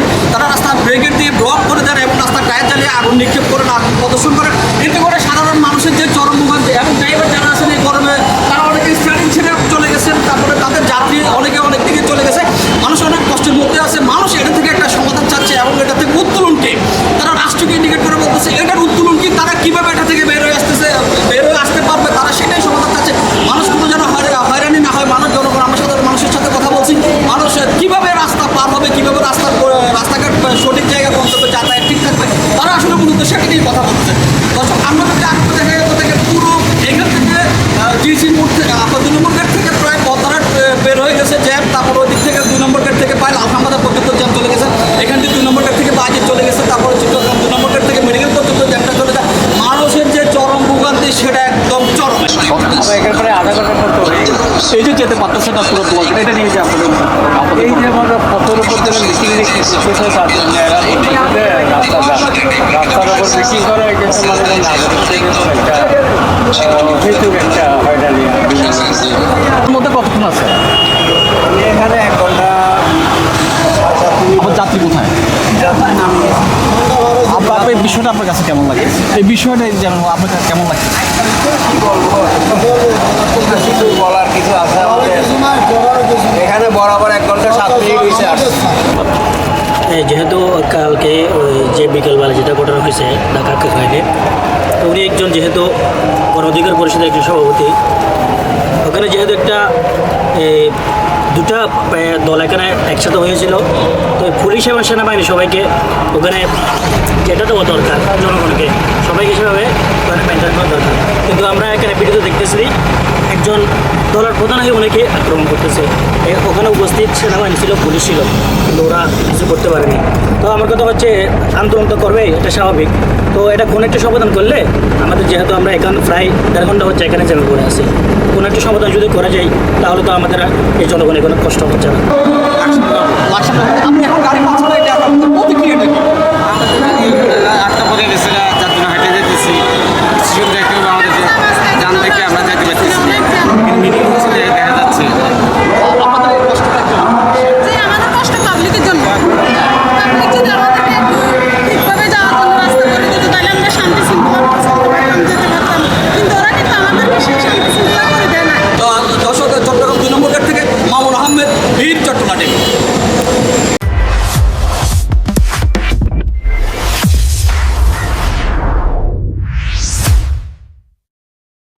করেন, তারা রাস্তা ব্রেকেট দিয়ে ব্লক করে দেন এবং রাস্তার টায়ার জ্বালিয়ে আগুন নিক্ষেপ করেন আগুন প্রদর্শন করেন। এতে করে সাধারণ মানুষের যে চরম ভোগান্তি এবং ড্রাইভার যারা আছেন এই গরমে তারা অনেকে স্টারিং ছেড়ে চলে গেছেন তারপরে তাদের যাত্রী অনেকে অনেক দিকে চলে গেছে মানুষ অনেক কষ্টের মধ্যে আছে মানুষ এটা থেকে একটা সমাধান চাচ্ছে এবং এটা থেকে উত্তোলন কি তারা রাষ্ট্রকে ইন্ডিকেট করে বলতেছে এটার উত্তোলন কি তারা কীভাবে এটা থেকে বের হয়ে আসতেছে বের হয়ে আসতে পারবে তারা সেটাই সমাধান চাচ্ছে মানুষ কোনো যেন হয়রা- হয়রানি না হয় মানুষ জনগণ আমরা সাধারণ মানুষের সাথে কথা বলছি মানুষ কীভাবে রাস্তা পার হবে কীভাবে রাস্তা রাস্তাঘাট সঠিক জায়গা গন্তব্যে যাতায়াত ঠিক থাকবে তারা মূলত নিয়ে কথা বলছে। দর্শক আমরা যদি আরেকটু দেখা যেত থেকে পুরো এখান থেকে জিসি মোড় থেকে আপনার দুই নম্বর গেট থেকে প্রায় পদ্মারাট বের হয়ে গেছে জ্যাম তারপর ওই দিক থেকে দুই নম্বর গেট থেকে প্রায় লালখামাদা পর্যন্ত জ্যাম চলে গেছে। এখান থেকে দুই নম্বর গেট থেকে বাজে চলে গেছে তারপরে চিত্রগ্রাম দুই নম্বর গেট থেকে মেডিকেল পর্যন্ত জ্যামটা চলে যায়। মানুষের যে চরম ভোগান্তি সেটা একদম চরম। এখানে আধা মতো হয়ে এই যে যেতে পারতেছে না পুরো ব্লক এটা নিয়ে যে আপনাদের এই যে আমরা ফটোর উপর যেন মিটিং রেখে শেষ তার জন্য এরা বলছে যে রাস্তা যা রাস্তার উপর মিটিং করা এক্ষেত্রে মানে নাগরিক একটা একটা হয়রানি মধ্যে কতক্ষণ আছে? এখানে এক ঘণ্টা যাত্রী কোথায়? আপনার এই বিষয়টা আপনার কাছে কেমন লাগে? এই বিষয়টা যেমন আপনার কাছে কেমন লাগে? কি বলার কিছু আছে এখানে বরাবর এক ঘণ্টা সাত মিনিট হয়েছে যেহেতু কালকে ওই যে বিকেলবেলা যেটা ঘটনা হয়েছে ঢাকা হয়নি তো উনি একজন যেহেতু গণ অধিকার পরিষদের একজন সভাপতি, ওখানে যেহেতু একটা দুটা দল এখানে একসাথে হয়েছিল। তো পুলিশ এবং সেনাবাহিনী সবাইকে ওখানে যেটা দেওয়া দরকার, জনগণকে, সবাইকে সেভাবে ওখানে মেনটেন করা দরকার। কিন্তু আমরা এখানে ভিডিওতে দেখতেছি, একজন দলের প্রধান হয়ে ওনাকে আক্রমণ করতেছে। ওখানে উপস্থিত সেনাবাহিনী ছিল, পুলিশ ছিল, কিন্তু ওরা কিছু করতে পারেনি। তো আমার কথা হচ্ছে আন্দোলন তো করবে এটা স্বাভাবিক। তো এটা কোনো একটা সমাধান করলে আমাদের যেহেতু আমরা এখানে প্রায় দেড় ঘণ্টা হচ্ছে এখানে জ্যামে পড়ে আছি। কোনো একটা সমাধান যদি করা যায়, তাহলে তো আমাদের এই জনগণের কোনো কষ্ট হচ্ছে না।